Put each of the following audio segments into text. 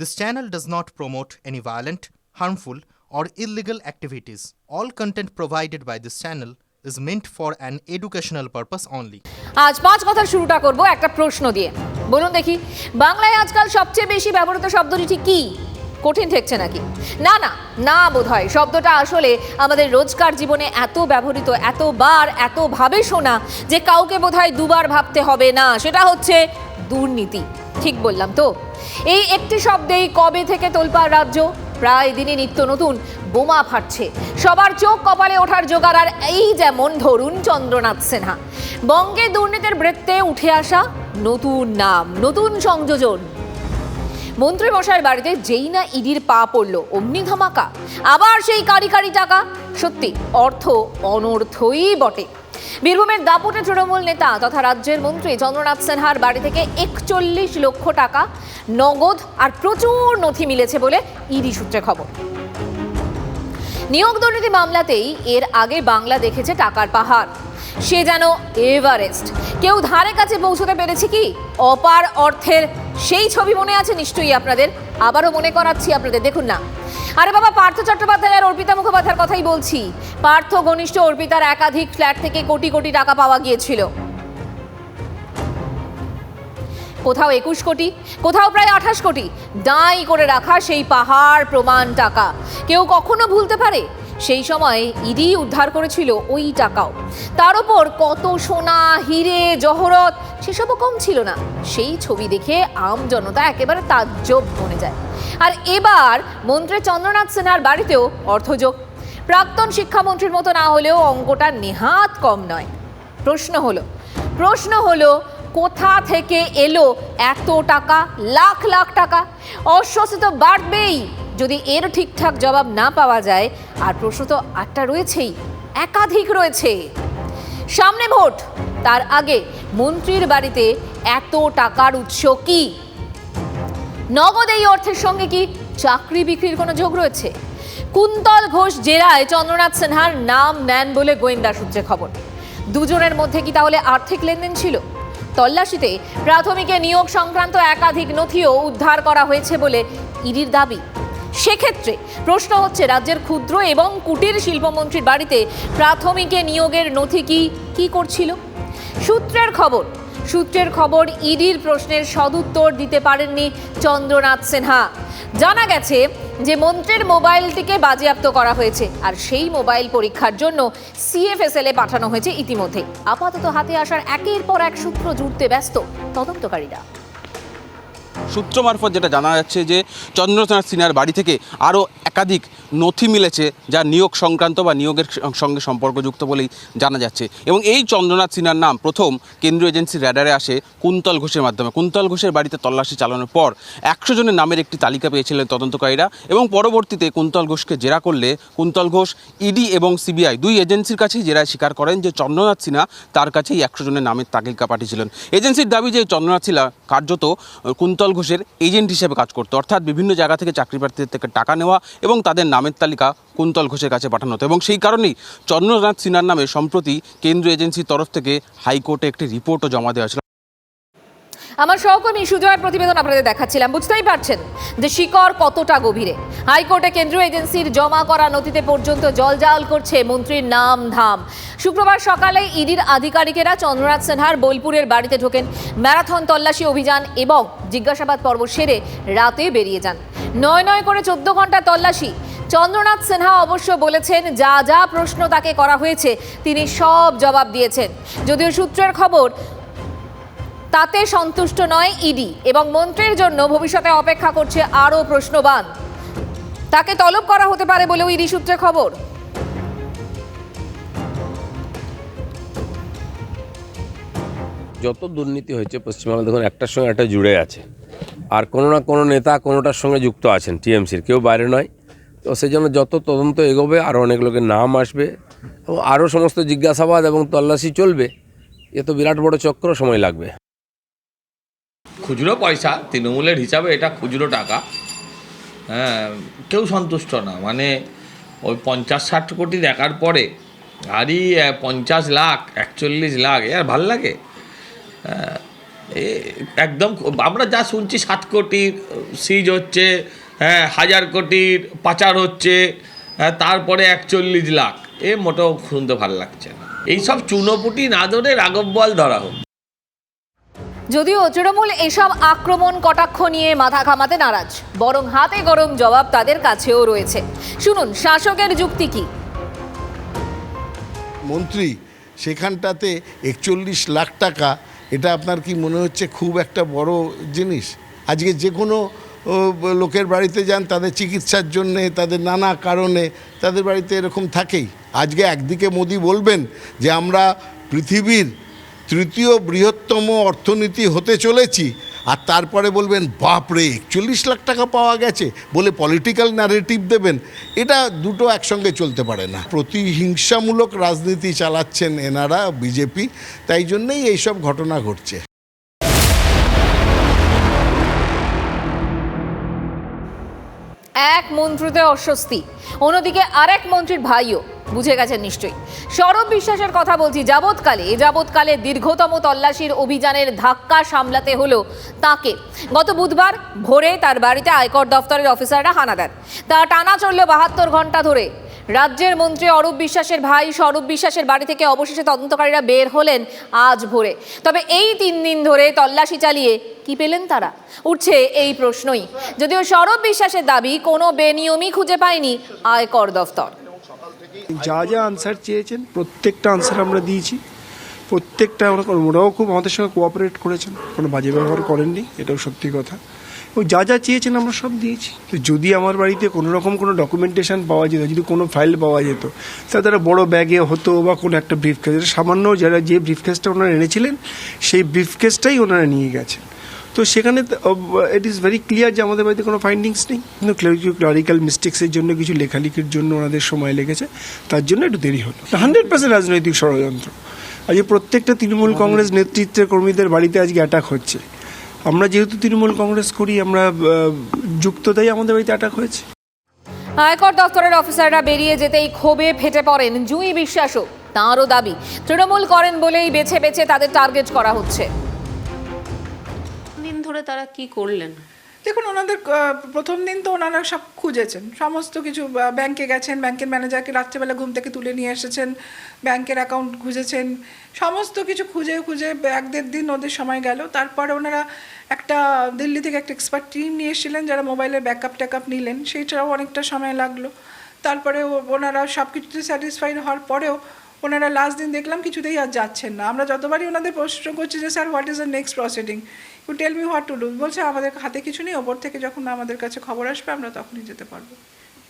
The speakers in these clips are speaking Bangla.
This channel does not promote any violent, harmful, or illegal activities. All content provided by this channel is meant for an educational purpose only. আজ পাঁচ কথার শুরুটা করব একটা প্রশ্ন দিয়ে। বলুন দেখি বাংলায় আজকাল সবচেয়ে বেশি ব্যবহৃত শব্দটি ঠিক কি? কঠিন ঠেকছে নাকি? না না না বোধ হয় শব্দটা আসলে আমাদের রোজকার জীবনে এত ব্যবহৃত এতবার এতভাবে শোনা যে কাউকে বোধহয় দুবার ভাবতে হবে না। সেটা হচ্ছে দুর্নীতি। ঠিক বললাম তো। এই একটি শব্দেই কবে থেকে তোলপাড় রাজ্য? প্রায় দিনই নিত্য নতুন বোমা ফাটছে। সবার চোখ কপালে ওঠার জোগাড় আর এই যেমন ধরুন চন্দ্রনাথ সিনহা। বঙ্গে দুর্নীতির বৃত্তে উঠে আসা নতুন নাম, নতুন সংযোজন। মন্ত্রী মশাইয়ের বাড়িতে যেই না ইডির পা পড়ল, অমনি ধামাকা। আবার সেই কারি কারি টাকা। সত্যি, অর্থ অনর্থই বটে। বীরভূমের দাপুটে তৃণমূল নেতা তথা রাজ্যের মন্ত্রী চন্দ্রনাথ সিনহার বাড়ি থেকে একচল্লিশ লক্ষ টাকা নগদ আর প্রচুর নথি মিলেছে বলে ইডি সূত্রে খবর। নিয়োগ দুর্নীতি মামলাতেই এর আগে বাংলা দেখেছে টাকার পাহাড়। সে যেন এভারেস্ট। কেউ ধারে কাছে পৌঁছতে পেরেছে কি? অপার অর্থের সেই ছবি মনে আছে নিশ্চয়ই আপনাদের? আবারও মনে করাচ্ছি আপনাদের। দেখুন না। আরে বাবা, পার্থ চট্টোপাধ্যায় আর অর্পিতা মুখোপাধ্যায়ের কথাই বলছি। পার্থ ঘনিষ্ঠ অর্পিতার একাধিক ফ্ল্যাট থেকে কোটি কোটি টাকা পাওয়া গিয়েছিল। কোথাও একুশ কোটি, কোথাও প্রায় আঠাশ কোটি। দাঁই করে রাখা সেই পাহাড় প্রমাণ টাকা। কেউ কখনো ভুলতে পারে সেই সময় ইডি উদ্ধার করেছিল ওই টাকাও। তার ওপর কত সোনা, হিরে, জহরত, সেসবও কম ছিল না। সেই ছবি দেখে আম জনতা একেবারে তাজ্জব মনে যায়। আর এবার মন্ত্রী চন্দ্রনাথ সিনহার বাড়িতেও অর্থযোগ। প্রাক্তন শিক্ষামন্ত্রীর মতো না হলেও অঙ্কটা নেহাত কম নয়। প্রশ্ন হলো প্রশ্ন হলো, কোথা থেকে এলো এত টাকা, লাখ লাখ টাকা? অস্বস্তি তো বাড়বেই। যদি এর ঠিকঠাক জবাব না পাওয়া যায়, আর প্রশ্ন তো আটটা রয়েছেই, একাধিক রয়েছে। সামনে ভোট, তার আগে মন্ত্রীর বাড়িতে এত টাকার উৎস কি? নগদ এই অর্থের সঙ্গে কি চাকরি বিক্রির কোনো যোগ রয়েছে? কুন্তল ঘোষ জেরায় চন্দ্রনাথ সিনহার নাম নেন বলে গোয়েন্দা সূত্রে খবর। দুজনের মধ্যে কি তাহলে আর্থিক লেনদেন ছিল? তল্লাশিতে প্রাথমিকে নিয়োগ সংক্রান্ত একাধিক নথিও উদ্ধার করা হয়েছে বলে ইডির দাবি। সেক্ষেত্রে প্রশ্ন হচ্ছে, রাজ্যের ক্ষুদ্র এবং কুটির শিল্পমন্ত্রীর বাড়িতে প্রাথমিকে নিয়োগের নথি কি কি করছিল? সূত্রের খবর সূত্রের খবর, ইডির প্রশ্নের সদুত্তর দিতে পারেননি চন্দ্রনাথ সিনহা। জানা গেছে যে, মন্ত্রীর মোবাইলটিকে বাজেয়াপ্ত করা হয়েছে আর সেই মোবাইল পরীক্ষার জন্য সিএফএসএল এ পাঠানো হয়েছে ইতিমধ্যে। আপাতত হাতে আসার একের পর এক সূত্র জুড়তে ব্যস্ত তদন্তকারীরা। সূত্র মারফত যেটা জানা যাচ্ছে যে চন্দ্রনাথ সিনহার বাড়ি থেকে আরও একাধিক নথি মিলেছে যা নিয়োগ সংক্রান্ত বা নিয়োগের সঙ্গে সম্পর্কযুক্ত বলেই জানা যাচ্ছে। এবং এই চন্দ্রনাথ সিনহার নাম প্রথম কেন্দ্রীয় এজেন্সির র্যাডারে আসে কুন্তল ঘোষের মাধ্যমে। কুন্তল ঘোষের বাড়িতে তল্লাশি চালানোর পর একশো জনের নামের একটি তালিকা পেয়েছিলেন তদন্তকারীরা এবং পরবর্তীতে কুন্তল ঘোষকে জেরা করলে কুন্তল ঘোষ, ইডি এবং সিবিআই দুই এজেন্সির কাছেই জেরায় স্বীকার করেন যে চন্দ্রনাথ সিনহা তার কাছেই একশো জনের নামের তালিকা পাঠিয়েছিলেন। এজেন্সির দাবি যে চন্দ্রনাথ সিনহা কার্যত কুন্তল ঘোষের এজেন্ট হিসেবে কাজ করতো। অর্থাৎ বিভিন্ন জায়গা থেকে চাকরি প্রার্থীদের থেকে টাকা নেওয়া এবং তাদের নামের তালিকা কুন্তল ঘোষের কাছে পাঠানো হতো। এবং সেই কারণেই চন্দ্রনাথ সিনহার নামে সম্প্রতি কেন্দ্রীয় এজেন্সির তরফ থেকে হাইকোর্টে একটি রিপোর্টও জমা দেওয়া হয়েছিল আমার সহকর্মী সুজয়ের প্রতিবেদন আপনাদের দেখাচ্ছিলাম। বুঝতেই পারছেন যে শিকড় কতটা গভীরে। হাইকোর্টে কেন্দ্রীয় এজেন্সির জমা করা নথিতে পর্যন্ত জলজাল করছে মন্ত্রীর নাম ধাম। শুক্রবার সকালে ইডির আধিকারিকেরা চন্দ্রনাথ সিনহার বোলপুরের বাড়িতে ঢোকেন। ম্যারাথন তল্লাশি অভিযান এবং জিজ্ঞাসাবাদ পর্ব সেরে রাতে বেরিয়ে যান। নয় নয় করে চোদ্দ ঘণ্টা তল্লাশি। চন্দ্রনাথ সিনহা অবশ্য বলেছেন, যা যা প্রশ্ন তাকে করা হয়েছে, তিনি সব জবাব দিয়েছেন। যদিও সূত্রের খবর তাতে সন্তুষ্ট নয় ইডি এবং মন্ত্রীর জন্য ভবিষ্যতে অপেক্ষা করছে আরও প্রশ্নবান। তাকে তলব করা হতে পারে বলেও ইডি সূত্রে খবর। যত দুর্নীতি হয়েছে পশ্চিমবাংলা দেখুন, একটার সঙ্গে একটা জুড়ে আছে। আর কোনো না কোনো নেতা কোনোটার সঙ্গে যুক্ত আছেন, টিএমসির, কেউ বাইরে নয়। তো সেই জন্য যত তদন্ত এগোবে, আরও অনেক লোকের নাম আসবে এবং আরও সমস্ত জিজ্ঞাসাবাদ এবং তল্লাশি চলবে। এ তো বিরাট বড় চক্র, সময় লাগবে। খুচরো পয়সা তৃণমূলের হিসাবে এটা খুচরো টাকা। হ্যাঁ কেউ সন্তুষ্ট না। মানে ওই পঞ্চাশ ষাট কোটি দেখার পরে আরই পঞ্চাশ লাখ একচল্লিশ লাখ এ আর ভালো লাগে? হ্যাঁ, একদম আমরা যা শুনছি সাত কোটির সিজ হচ্ছে হ্যাঁ হাজার কোটির পাচার হচ্ছে হ্যাঁ, তারপরে একচল্লিশ লাখ এ মোটেও শুনতে ভালো লাগছে না। এইসব চুনোপুটি না ধরে রাঘব বল ধরা হোক। যদিও তৃণমূল এসব আক্রমণ কটাক্ষ নিয়ে মাথা ঘামাতে নারাজ। বরং হাতে গরম জবাব তাদের কাছেও রয়েছে। শুনুন, শাসকের যুক্তি কি? মন্ত্রী, সেখানটাতে একচল্লিশ লাখ টাকা, এটা আপনার কি মনে হচ্ছে খুব একটা বড় জিনিস? আজকে যে কোনো লোকের বাড়িতে যান, তাদের চিকিৎসার জন্যে, তাদের নানা কারণে, তাদের বাড়িতে এরকম থাকেই। আজকে একদিকে মোদি বলবেন যে, আমরা পৃথিবীর তৃতীয় বৃহত্তম অর্থনীতি হতে চলেছি, আর তারপরে বলবেন, বাপরে, একচল্লিশ লাখ টাকা পাওয়া গেছে। বলে পলিটিক্যাল ন্যারেটিভ দেবেন, এটা দুটো একসঙ্গে চলতে পারে না। প্রতিহিংসামূলক রাজনীতি চালাচ্ছেন এনারা, বিজেপি, তাই জন্যেই এইসব ঘটনা ঘটছে। এক মন্ত্রীতে অস্বস্তি। অন্যদিকে আরেক মন্ত্রীর ভাইও, বুঝে গেছেন নিশ্চয়ই। সৌরভ বিশ্বাসের কথা বলছি, যাবৎকালে যাবৎকালে দীর্ঘতম তল্লাশির অভিযানের ধাক্কা সামলাতে হলো তাকে। গত বুধবার ভোরে তার বাড়িতে আয়কর দফতরের অফিসাররা হানা দেন। তা টানা চলল বাহাত্তর ঘণ্টা ধরে। রাজ্যের মন্ত্রী অরূপ বিশ্বাসের ভাই স্বরূপ বিশ্বাসের বাড়ি থেকে অবশেষে তদন্তকারীরা বের হলেন আজ ভোরে। তবে এই তিন দিন ধরে তল্লাশি চালিয়ে কি পেলেন তারা? উঠছে এই প্রশ্নই। যদিও সৌরভ বিশ্বাসের দাবি, কোনো বেনিয়মই খুঁজে পায়নি আয়কর দফতর। যা যা আনসার চেয়েছেন, প্রত্যেকটা আনসার আমরা দিয়েছি। প্রত্যেকটা ওরাও খুব আমাদের সঙ্গে কোঅপারেট করেছেন। কোনো বাজে ব্যবহার করেননি, এটাও সত্যি কথা। ও যা যা চেয়েছেন আমরা সব দিয়েছি। তো যদি আমার বাড়িতে কোনো রকম কোনো ডকুমেন্টেশন পাওয়া যেত, যদি কোনো ফাইল পাওয়া যেত, তা তারা বড় ব্যাগে হতো বা কোনো একটা ব্রিফ কেস সামান্য যারা যে ব্রিফ কেসটা ওনারা এনেছিলেন, সেই ব্রিফ কেসটাই ওনারা নিয়ে গেছেন। তো সেখানে ইট ইজ ভেরি ক্লিয়ার যে আমাদের বাড়িতে কোনো ফাইন্ডিংস নেই। কিন্তু ক্লারিক্যাল মিস্টেক্সের জন্য, কিছু লেখালেখির জন্য ওনাদের সময় লেগেছে। তার জন্য একটু দেরি হলো। হান্ড্রেড পার্সেন্ট রাজনৈতিক ষড়যন্ত্র। আজকে প্রত্যেকটা তৃণমূল কংগ্রেস নেতৃত্বের কর্মীদের বাড়িতে আজকে অ্যাটাক হচ্ছে। আমরা যেহেতু তৃণমূল কংগ্রেস করি আমরা যুক্ত যুক্ততাই আমাদের বাড়িতে অ্যাটাক হয়েছে। আয়কর দপ্তরের অফিসাররা বেরিয়ে যেতেই ক্ষোভে ফেটে পড়েন জুঁই বিশ্বাসও তাঁরও দাবি। তৃণমূল করেন বলেই বেছে বেছে তাদের টার্গেট করা হচ্ছে। দিন ধরে তারা কি করলেন? দেখুন, ওনাদের প্রথম দিন তো ওনারা সব খুঁজেছেন। সমস্ত কিছু ব্যাংকে গেছেন, ব্যাংকের ম্যানেজারকে রাত্রেবেলা ঘুম থেকে তুলে নিয়ে এসেছেন, ব্যাংকের অ্যাকাউন্ট খুঁজেছেন, সমস্ত কিছু খুঁজে খুঁজে এক দেড় দিন ওদের সময় গেল। তারপরে ওনারা একটা, দিল্লি থেকে একটা এক্সপার্ট টিম নিয়ে এসেছিলেন, যারা মোবাইলের ব্যাকআপ ট্যাকআপ নিলেন। সেইটাও অনেকটা সময় লাগল। তারপরে ওনারা সব কিছুতে স্যাটিসফাইড হওয়ার পরেও ওনারা লাস্ট দিন দেখলাম কিছুতেই আর যাচ্ছেন না। আমরা যতবারই ওনাদের প্রশ্ন করছি যে sir what is the next proceeding you tell me what to do বলছে, আমাদের হাতে কিছু নেই, ওপর থেকে যখন আমাদের কাছে খবর আসবে, আমরা তখনই যেতে পারব।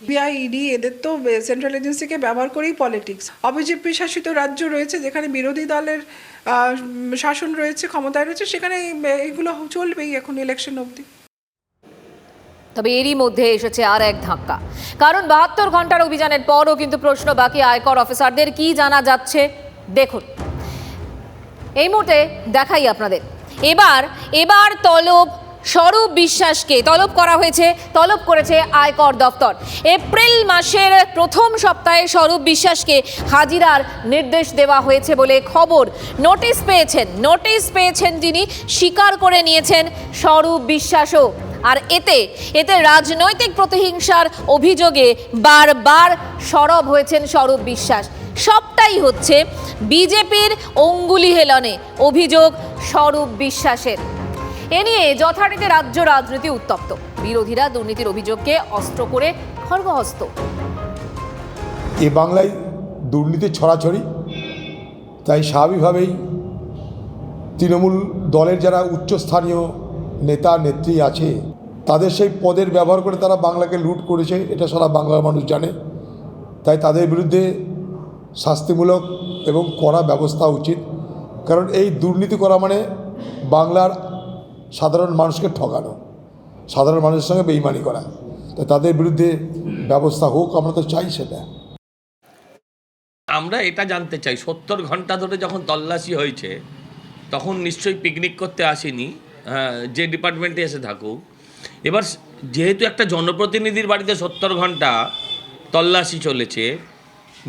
বিআই ইডি এদের তো সেন্ট্রাল এজেন্সিকে ব্যবহার করেই পলিটিক্স অবিজেপি শাসিত রাজ্য রয়েছে, যেখানে বিরোধী দলের শাসন রয়েছে, ক্ষমতায় রয়েছে, সেখানে এগুলো চলবেই এখন ইলেকশন অবধি। তবে এরই মধ্যে এসেছে আর এক ধাক্কা। কারণ বাহাত্তর ঘণ্টার অভিযানের পরও কিন্তু প্রশ্ন বাকি আয়কর অফিসারদের, কি জানা যাচ্ছে? দেখুন। এই মুহূর্তে দেখাই আপনাদের। এবার এবার তলব, স্বরূপ বিশ্বাসকে তলব করা হয়েছে, তলব করেছে আয়কর দফতর। এপ্রিল মাসের প্রথম সপ্তাহে স্বরূপ বিশ্বাসকে হাজিরার নির্দেশ দেওয়া হয়েছে বলে খবর। নোটিশ পেয়েছেন নোটিশ পেয়েছেন যিনি স্বীকার করে নিয়েছেন স্বরূপ বিশ্বাসও। আর এতে এতে রাজনৈতিক প্রতিহিংসার অভিযোগে বারবার সরব হয়েছেন স্বরূপ বিশ্বাস। সবটাই হচ্ছে বিজেপির অঙ্গুলি হেলনে অভিযোগ স্বরূপ বিশ্বাসের। এ নিয়ে যথারীতি রাজ্য রাজনীতি উত্তপ্ত। বিরোধীরা দুর্নীতির অভিযোগকে অস্ত্র করে খড়গহস্ত এ বাংলায় দুর্নীতির ছড়াছড়ি, তাই স্বাভাবিকভাবেই তৃণমূল দলের যারা উচ্চস্থানীয় নেতা, নেত্রী আছে, তাদের সেই পদের ব্যবহার করে তারা বাংলাকে লুট করেছে, এটা সারা বাংলার মানুষ জানে। তাই তাদের বিরুদ্ধে শাস্তিমূলক এবং কড়া ব্যবস্থা উচিত। কারণ এই দুর্নীতি করা মানে বাংলার সাধারণ মানুষকে ঠকানো সাধারণ মানুষের সঙ্গে বেইমানি করা। তাই তাদের বিরুদ্ধে ব্যবস্থা হোক, আমরা তো চাই সেটা। আমরা এটা জানতে চাই, সত্তর ঘণ্টা ধরে যখন তল্লাশি হয়েছে, তখন নিশ্চয়ই পিকনিক করতে আসেনি। যে ডিপার্টমেন্টে এসে থাকুক। এবার যেহেতু একটা জনপ্রতিনিধির বাড়িতে সত্তর ঘণ্টা তল্লাশি চলেছে,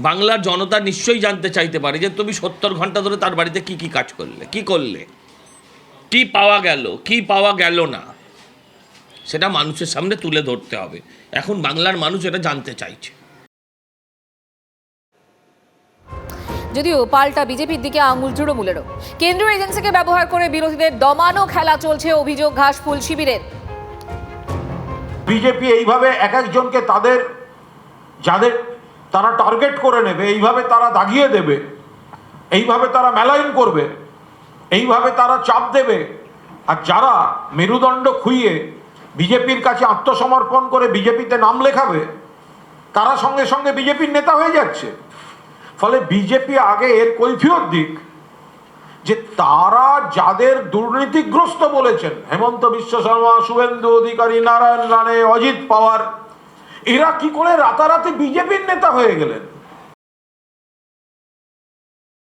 বাংলার জনতা নিশ্চয়ই জানতে চাইতে পারে যে তুমি সত্তর ঘণ্টা ধরে তার বাড়িতে কি কি কাজ করলে, কি করলে? কি পাওয়া গেল, কি পাওয়া গেল না? সেটা মানুষের সামনে তুলে ধরতে হবে। এখন বাংলার মানুষ এটা জানতে চাইছে। যদিও পাল্টা বিজেপির দিকে আঙুল তৃণমূলেরও। কেন্দ্রীয় এজেন্সিকে ব্যবহার করে বিরোধীদের দমানো খেলা চলছে অভিযোগ ঘাসফুল শিবিরের। বিজেপি এইভাবে এক একজনকে তাদের, যাদের তারা টার্গেট করে নেবে, এইভাবে তারা দাগিয়ে দেবে, এইভাবে তারা মেলাইন করবে, এইভাবে তারা চাপ দেবে, আর যারা মেরুদণ্ড খুইয়ে বিজেপির কাছে আত্মসমর্পণ করে বিজেপিতে নাম লেখাবে, তারা সঙ্গে সঙ্গে বিজেপির নেতা হয়ে যাচ্ছে। ফলে বিজেপি আগে এর কৈফিয়ত দিক, যে তারা যাদের দুর্নীতিগ্রস্ত বলেছেন, হেমন্ত বিশ্ব শর্মা, শুভেন্দু অধিকারী, নারায়ণ রানে অজিত পাওয়ার, এরা কি করে রাতারাতি বিজেপির নেতা হয়ে গেলেন?